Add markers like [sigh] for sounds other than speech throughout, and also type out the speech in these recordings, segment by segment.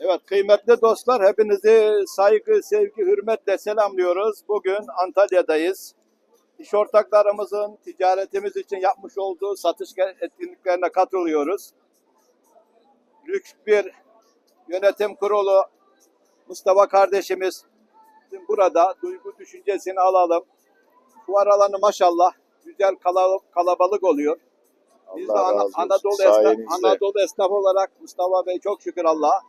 Evet kıymetli dostlar hepinizi saygı, sevgi, hürmetle selamlıyoruz. Bugün Antalya'dayız. İş ortaklarımızın ticaretimiz için yapmış olduğu satış etkinliklerine katılıyoruz. Lüks bir yönetim kurulu Mustafa kardeşimiz burada duygu düşüncesini alalım. Fuar alanı maşallah güzel kala- kalabalık oluyor. Biz de Ana-. Anadolu, esnaf. Anadolu esnaf olarak Mustafa Bey çok şükür Allah'a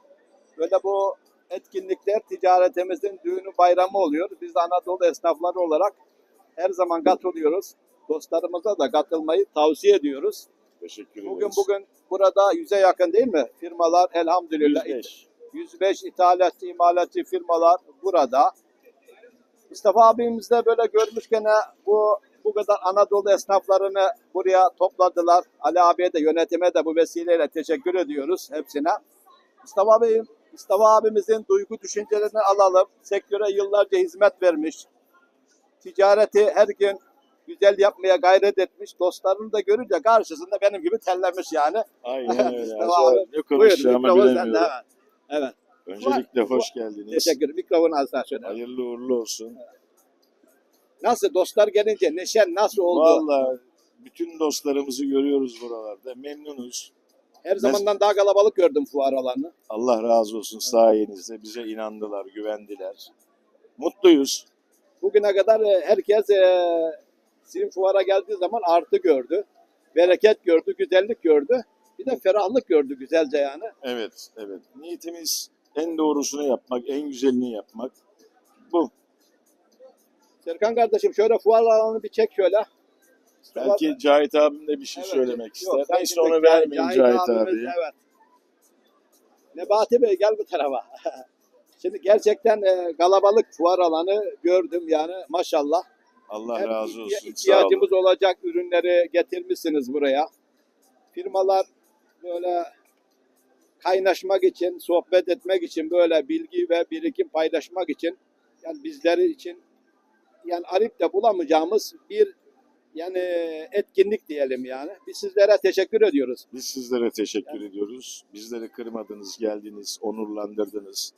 böyle bu etkinlikler ticaretimizin düğünü bayramı oluyor. Biz de Anadolu esnafları olarak her zaman katılıyoruz. Dostlarımıza da katılmayı tavsiye ediyoruz. Teşekkür ederiz. Bugün bugün burada yüze yakın değil mi? Firmalar elhamdülillah 105. 105 ithalatçı, imalatçı firmalar burada. Mustafa abimiz de böyle görmüşken bu bu kadar Anadolu esnaflarını buraya topladılar. Ali abiye de yönetime de bu vesileyle teşekkür ediyoruz hepsine. Mustafa abi, Mustafa abimizin duygu düşüncelerini alalım. Sektöre yıllarca hizmet vermiş. Ticareti her gün güzel yapmaya gayret etmiş. Dostlarını da görünce karşısında benim gibi terlemiş yani. Aynen öyle. [laughs] Mustafa abi, ne konuşacağımı bilemiyorum. Evet. Öncelikle hoş geldiniz. Teşekkür ederim. Mikrofonu alsana şöyle. Hayırlı uğurlu olsun. Nasıl dostlar gelince neşen nasıl oldu? Vallahi bütün dostlarımızı görüyoruz buralarda. Memnunuz. Her zamandan daha kalabalık gördüm fuar alanını. Allah razı olsun sayenizde. Bize inandılar, güvendiler. Mutluyuz. Bugüne kadar e, herkes e, sizin fuara geldiği zaman artı gördü. Bereket gördü, güzellik gördü. Bir de ferahlık gördü güzelce yani. Evet, evet. Niyetimiz en doğrusunu yapmak, en güzelini yapmak. Bu. Serkan kardeşim şöyle fuar alanını bir çek şöyle. Belki Cahit abim de bir şey Evet, söylemek yok, ister. ben Neyse onu vermeyeyim Cahit Cahit abimiz, abiye. Evet. Nebati Bey gel bu tarafa. [laughs] Şimdi gerçekten e, kalabalık fuar alanı gördüm yani maşallah. Allah Hem razı olsun. İhtiyacımız olacak ürünleri getirmişsiniz buraya. Firmalar böyle kaynaşmak için, sohbet etmek için böyle bilgi ve birikim paylaşmak için yani bizleri için yani arayıp da bulamayacağımız bir yani etkinlik diyelim yani. Biz sizlere teşekkür ediyoruz. Biz sizlere teşekkür ediyoruz. Bizleri kırmadınız, geldiniz, onurlandırdınız.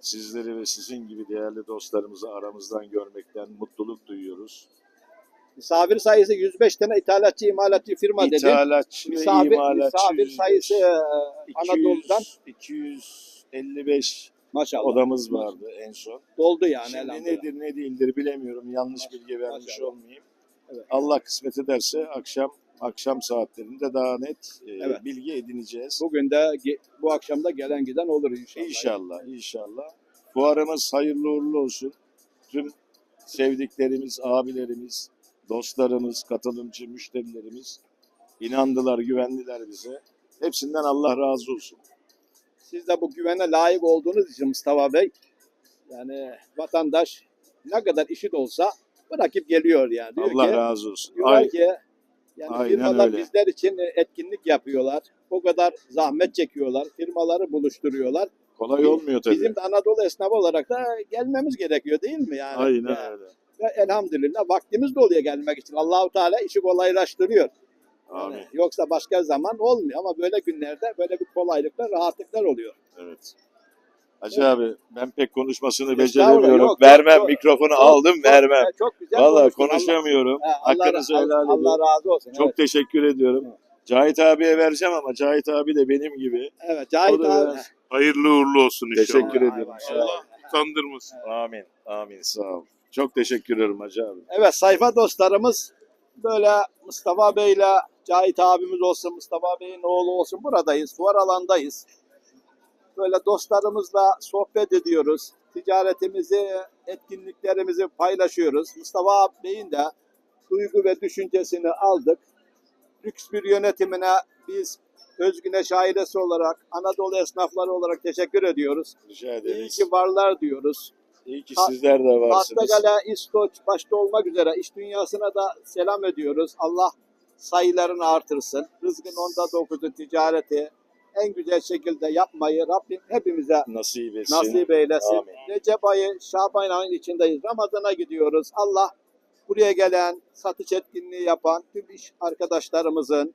Sizleri ve sizin gibi değerli dostlarımızı aramızdan görmekten mutluluk duyuyoruz. Misafir sayısı 105 tane ithalatçı, imalatçı firma dedi. İthalatçı ve Misafir, imalatçı misafir 105. sayısı e, 200, Anadolu'dan 255 maşallah odamız vardı en son. doldu yani Şimdi elhamdülillah. nedir ne değildir bilemiyorum. Yanlış bilgi vermiş Maşallah. olmayayım. Allah kısmet ederse akşam akşam saatlerinde daha net e, Evet. bilgi edineceğiz. Bugün de ge- bu akşam da gelen giden olur inşallah. İnşallah, inşallah. Fuarımız hayırlı uğurlu olsun. Tüm sevdiklerimiz, abilerimiz, dostlarımız, katılımcı, müşterilerimiz inandılar, güvendiler bize. Hepsinden Allah razı olsun. Siz de bu güvene layık olduğunuz için Mustafa Bey yani vatandaş ne kadar işi de olsa bırakıp geliyor yani. Diyor Allah ki, razı olsun. diyor Ay, ki yani Aynen firmalar öyle. bizler için etkinlik yapıyorlar. O kadar zahmet çekiyorlar. Firmaları buluşturuyorlar. kolay olmuyor tabii. Bizim de Anadolu esnafı olarak da gelmemiz gerekiyor değil mi yani? Aynen Ve- öyle. Ve elhamdülillah vaktimiz de oluyor gelmek için. Allahu Teala işi kolaylaştırıyor. Yani Amin. yoksa başka zaman olmuyor ama böyle günlerde böyle bir kolaylıklar, rahatlıklar oluyor. Evet. Hacı abi ben pek konuşmasını beceremiyorum. yok, vermem yok, mikrofonu Çok- aldım çok- vermem. Çok güzel Vallahi konuşamıyorum. Allah, Allah, Hakkınızı Allah, helal Allah ediyorum. razı olsun. Çok evet. teşekkür ediyorum. Evet. Cahit abiye vereceğim ama Cahit abi de benim gibi. Evet, Cahit abi. biraz- Hayırlı uğurlu olsun inşallah. Teşekkür vay. ol. Utandırmasın. Amin. Amin. Sağ ol. Çok teşekkür ederim Hacı abi. Evet, sayfa dostlarımız böyle Mustafa Bey'le Cahit abimiz olsun, Mustafa Bey'in oğlu olsun buradayız, fuar alandayız. Böyle dostlarımızla sohbet ediyoruz. Ticaretimizi, etkinliklerimizi paylaşıyoruz. Mustafa Bey'in de duygu ve düşüncesini aldık. Lüks bir yönetimine biz Özgüneş ailesi olarak, Anadolu esnafları olarak teşekkür ediyoruz. Rica İyi ederiz. ki varlar diyoruz. İyi ki sizler de varsınız. Tahtakale, İskoç başta olmak üzere iş dünyasına da selam ediyoruz. Allah sayılarını artırsın. Rızkın onda dokuzu ticareti en güzel şekilde yapmayı Rabbim hepimize Nasip etsin. nasip eylesin. Amin. Recep ayı, Şaban ayının içindeyiz. Ramazan'a gidiyoruz. Allah buraya gelen, satış etkinliği yapan tüm iş arkadaşlarımızın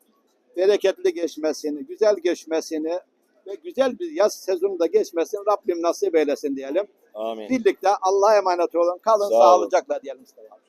bereketli geçmesini, güzel geçmesini ve güzel bir yaz sezonu da geçmesin. Rabbim nasip eylesin diyelim. Amin. Birlikte Allah'a emanet olun. Kalın Sağ olun. sağlıcakla diyelim abi.